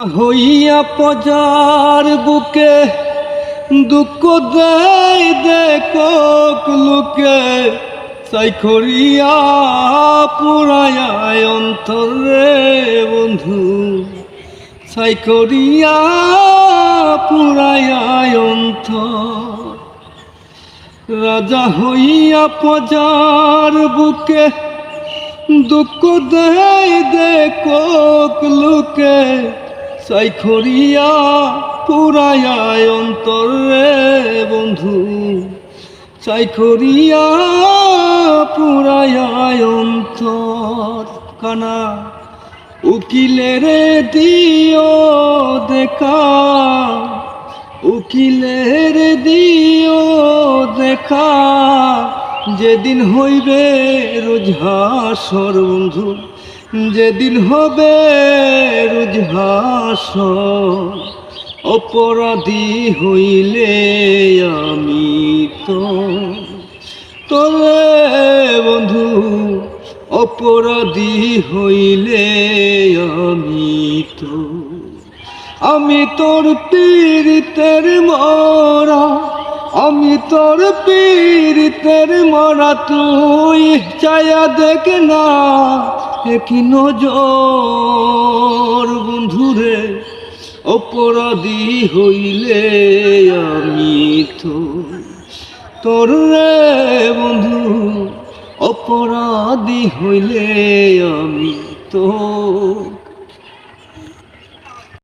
হইয়া পজার বুকে দুঃখ দেয় দেখক লোকে সাইখরিয়া পুরায়া অন্তরে বন্ধু সাইখরিয়া পুরায়া অন্তর। রাজা হইয়া পজার বুকে দুঃখ দেয় দেখক লোকে সাইখরিয়া পুরায়া অন্তরে বন্ধু। সাইখরিয়া পুরায়া অন্তর কানা। উকিলের দিও দেখা। উকিলের দিও দেখা। যেদিন হইবে রোজহাসর বন্ধু, যেদিন হবে রোজহাসর অপরাধী হইলে আমি তো। তোরে বন্ধু, অপরাধী হইলে আমি তো। আমি তোর পীড়িতের মরা, আমি তোর পীড়িতের মরা, তুই চায়া দেখ না একই নজর। বন্ধুরে অপরাধী হইলে আমি তো তোর রে বন্ধু অপরাধী হইলে আমি তো